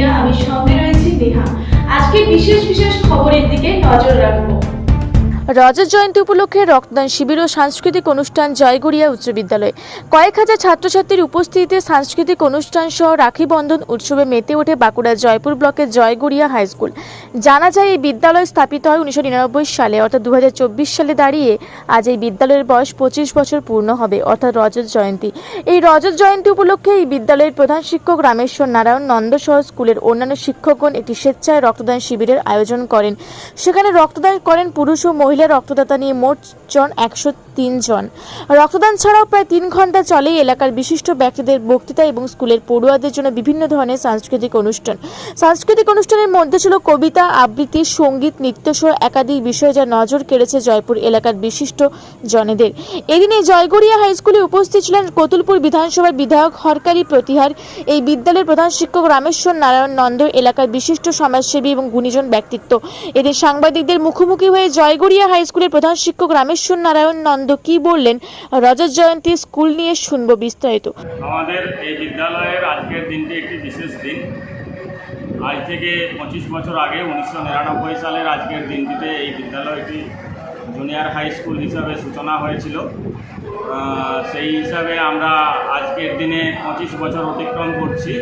আমি সঙ্গে রয়েছি নেহা। আজকে বিশেষ বিশেষ খবরের দিকে নজর রাখব। রজত জয়ন্তী উপলক্ষে রক্তদান শিবির ও সাংস্কৃতিক অনুষ্ঠান জয়গড়িয়া উচ্চ বিদ্যালয়ে। কয়েক হাজার ছাত্রছাত্রীর উপস্থিতিতে সাংস্কৃতিক অনুষ্ঠান সহ রাখি বন্ধন উৎসবে মেতে ওঠে বাঁকুড়া জয়পুর ব্লকের জয়গড়িয়া হাই স্কুল। জানা যায়, এই বিদ্যালয় স্থাপিত হয় উনিশশো নিরানব্বই সালে, অর্থাৎ দু হাজার চব্বিশ সালে দাঁড়িয়ে আজ এই বিদ্যালয়ের বয়স পঁচিশ বছর পূর্ণ হবে, অর্থাৎ রজত জয়ন্তী। এই রজত জয়ন্তী উপলক্ষে এই বিদ্যালয়ের প্রধান শিক্ষক রামেশ্বর নারায়ণ নন্দ সহ স্কুলের অন্যান্য শিক্ষকগণ একটি স্বেচ্ছায় রক্তদান শিবিরের আয়োজন করেন। সেখানে রক্তদান করেন পুরুষ ও মহিলা রক্তদাতা নিয়ে মোট জন একশো তিন জন। রক্তদান ছাড়াও প্রায় তিন ঘণ্টা চলে এলাকার বিশিষ্ট ব্যক্তিদের বক্তৃতা এবং স্কুলের পড়ুয়াদের জন্য বিভিন্ন ধরনের সাংস্কৃতিক অনুষ্ঠান। সাংস্কৃতিক অনুষ্ঠানের মধ্যে ছিল কবিতা, আবৃত্তি, সংগীত, নৃত্য সহ একাধিক বিষয় যা নজর কেড়েছে জয়পুর এলাকার বিশিষ্ট জনেদের। এদিনে জয়গড়িয়া হাই স্কুলে উপস্থিত ছিলেন কতুলপুর বিধানসভার বিধায়ক হরকারি প্রতিহার। এই বিদ্যালয়ের প্রধান শিক্ষক রামেশ্বর নারায়ণ নন্দ, এলাকার বিশিষ্ট সমাজসেবী এবং গুণীজন ব্যক্তিত্ব। এদের সাংবাদিকদের মুখোমুখি হয়ে জয়গড়িয়া হাই স্কুলের প্রধান শিক্ষক রামেশ্বর নারায়ণ নন্দ কি বললেন? রজত জয়ন্তী স্কুল নিয়ে শুনব বিস্তারিত। আমাদের এই বিদ্যালয়ের আজকের দিনটি একটি বিশেষ দিন। আজ থেকে পঁচিশ বছর আগে উনিশশো নিরানব্বই সালের আজকের দিনটিতে এই বিদ্যালয়টি জুনিয়র হাই স্কুল হিসাবে সূচনা হয়েছিল। সেই হিসাবে আমরা আজকের দিনে পঁচিশ বছর অতিক্রম করছি।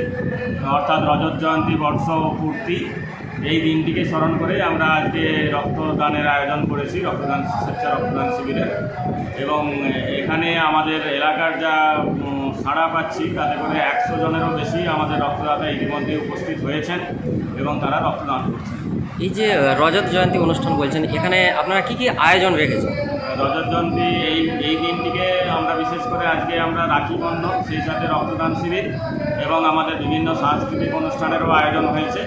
অর্থাৎ রজত জয়ন্তী বর্ষ পূর্তি এই দিনটিকে স্মরণ করে আমরা আজকে রক্তদানের আয়োজন করেছি রক্তদান স্বেচ্ছা রক্তদান শিবিরের এবং এখানে আমাদের এলাকার যা সাড়া পাচ্ছি তাতে করে একশো জনেরও বেশি আমাদের রক্তদাতা ইতিমধ্যে উপস্থিত হয়েছেন এবং তারা রক্তদান করছেন। এই যে রজত জয়ন্তী অনুষ্ঠান বলছেন এখানে আপনারা কি কি আয়োজন রেখেছেন? রজত জয়ন্তী এই এই দিনটিকে আমরা বিশেষ করে আজকে আমরা রাখি বন্ধন সেই সাথে রক্তদান শিবির এবং আমাদের বিভিন্ন সাংস্কৃতিক অনুষ্ঠানেরও আয়োজন হয়েছে।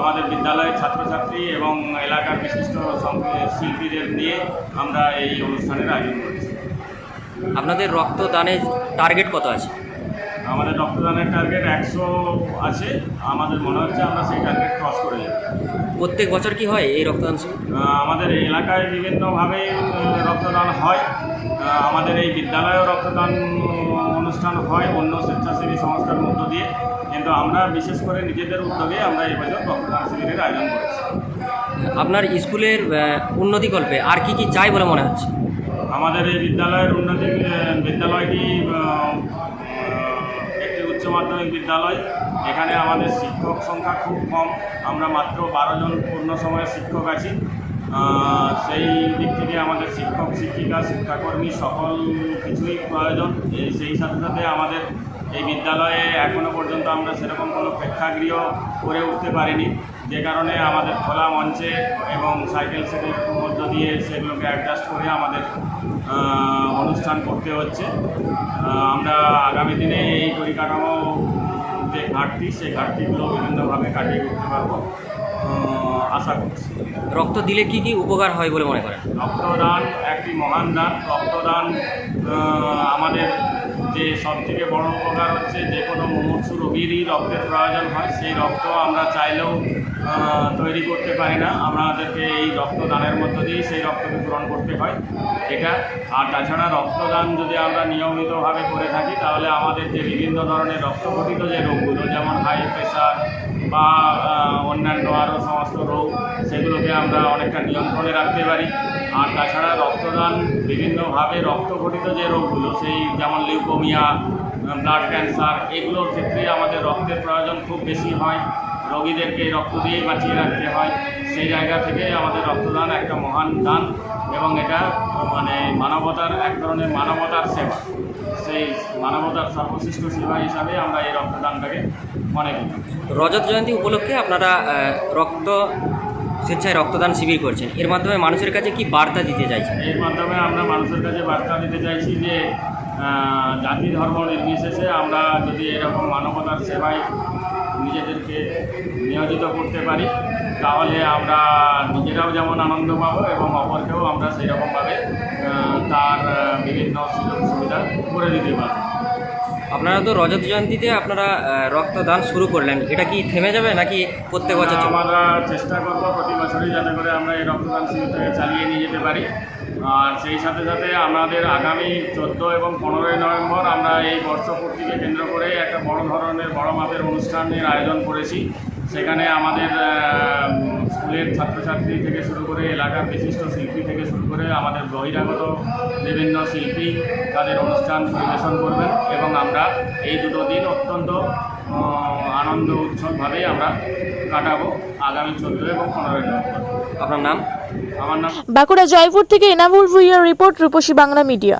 আমাদের বিদ্যালয়ের ছাত্রছাত্রী এবং এলাকার বিশিষ্ট শিল্পীদের নিয়ে আমরা এই অনুষ্ঠানের আয়োজন করেছি। আপনাদের রক্তদানের টার্গেট কত আছে? আমাদের রক্তদানের টার্গেট একশো আছে। আমাদের মনে হচ্ছে আমরা সেই টার্গেট ক্রস করে যাব। প্রত্যেক বছর কি হয় এই রক্তদান আমাদের এই এলাকায় বিভিন্নভাবে রক্তদান হয়। আমাদের এই বিদ্যালয়েও রক্তদান অনুষ্ঠান হয় অন্য স্বেচ্ছাসেবী সংস্থার মধ্য দিয়ে। কিন্তু আমরা বিশেষ করে নিজেদের উদ্যোগে আমরা এই বছর রক্তদান শিবিরের আয়োজন করেছি। আপনার স্কুলের উন্নতিকল্পে আর কি কি চাই বলে মনে হচ্ছে? আমাদের এই বিদ্যালয়ের উন্নতি বিদ্যালয়টি একটি উচ্চ মাধ্যমিক বিদ্যালয়। এখানে আমাদের শিক্ষক সংখ্যা খুব কম। আমরা মাত্র বারো জন পূর্ণ সময়ের শিক্ষক আছি। সেই দিক থেকে আমাদের শিক্ষক শিক্ষিকা শিক্ষাকর্মী সকল কিছুই প্রয়োজন। সেই সাথে সাথে আমাদের এই বিদ্যালয়ে এখনও পর্যন্ত আমরা সেরকম কোনো প্রেক্ষাগৃহ করে উঠতে পারিনি। যে কারণে আমাদের খোলা মঞ্চে এবং সাইকেল সেটের মধ্য দিয়ে সেগুলোকে অ্যাডজাস্ট করে আমাদের অনুষ্ঠান করতে হচ্ছে। আমরা আগামী দিনে এই পরিকাঠামো যে ঘাটতি সেই ঘাটতিগুলো বিভিন্নভাবে কাটিয়ে উঠতে পারব। আশা করছি। রক্ত দিলে কি কি উপকার হয় বলে মনে করেন? রক্তদান একটি মহান দান। রক্তদান আমাদের যে সব থেকে বড় উপকার হচ্ছে যে কোনো মুমূর্ষু রোগীরই রক্তের প্রয়োজন হয়, সেই রক্ত আমরা চাইলেও তৈরি করতে পারি না। আমাদেরকে এই রক্তদানের মধ্য দিয়েই সেই রক্তকে পূরণ করতে হয়। এটা, আর তাছাড়া রক্তদান যদি আমরা নিয়মিতভাবে করে থাকি, তাহলে আমাদের যে বিভিন্ন ধরনের রক্তঘটিত যে রোগগুলো, যেমন হাই প্রেশার বা অন্যান্য আরও সমস্ত রোগ, সেগুলোকে আমরা অনেকটা নিয়ন্ত্রণে রাখতে পারি। আর তাছাড়া রক্তদান বিভিন্নভাবে রক্তঘটিত যে রোগগুলো, সেই যেমন লিউকোমিয়া ব্লাড ক্যান্সার এগুলোর ক্ষেত্রে আমাদের রক্তের প্রয়োজন খুব বেশি হয়। রোগীদেরকে রক্ত দিয়েই বাঁচিয়ে রাখতে হয়। সেই জায়গা থেকে আমাদের রক্তদান একটা মহান দান এবং এটা মানে মানবতার, এক ধরনের মানবতার সেবা। সেই মানবতার সর্বশ্রেষ্ঠ সেবা হিসাবে আমরা এই রক্তদানটাকে মনে করি। রজত জয়ন্তী উপলক্ষে আপনারা রক্ত স্বেচ্ছায় রক্তদান শিবির করছেন। এর মাধ্যমে মানুষের কাছে কি বার্তা দিতে চাইছেন? এর মাধ্যমে আমরা মানুষের কাছে বার্তা দিতে চাইছি যে জাতি ধর্ম নির্বিশেষে আমরা যদি এরকম মানবতার সেবায় নিজেদেরকে নিয়োজিত করতে পারি, তাহলে আমরা নিজেরাও যেমন আনন্দ পাবো এবং অপরকেও আমরা সেই রকমভাবে তার বিভিন্ন সুযোগ সুবিধা করে দিতে পারব। আপনারা তো রজত জয়ন্তীতে আপনারা রক্তদান শুরু করলেন। এটা কি থেমে যাবে নাকি প্রত্যেক বছর? আমরা চেষ্টা করব প্রতি বছরই যাতে করে আমরা এই রক্তদান শিবিরটাকে চালিয়ে নিয়ে যেতে পারি। আর সেই সাথে সাথে আমাদের আগামী চোদ্দ এবং পনেরোই নভেম্বর আমরা এই বর্ষপূর্তিকে কেন্দ্র করে একটা বড় ধরনের বড় মাপের অনুষ্ঠানের আয়োজন করেছি। সেখানে আমাদের স্কুলের ছাত্রছাত্রী থেকে শুরু করে এলাকার বিশিষ্ট শিল্পী থেকে শুরু করে আমাদের বহিরাগত বিভিন্ন শিল্পী তাদের অনুষ্ঠান পরিবেশন করবেন এবং আমরা এই দুটো দিন অত্যন্ত আনন্দ উৎসবভাবেই আমরা কাটাবো আগামী চোদ্দ এবং পনেরোই নভেম্বর। আপনার নাম? আমার নাম বাঁকুড়া জয়পুর থেকে এনামুল ভুইয়ার রিপোর্ট রূপসী বাংলা মিডিয়া।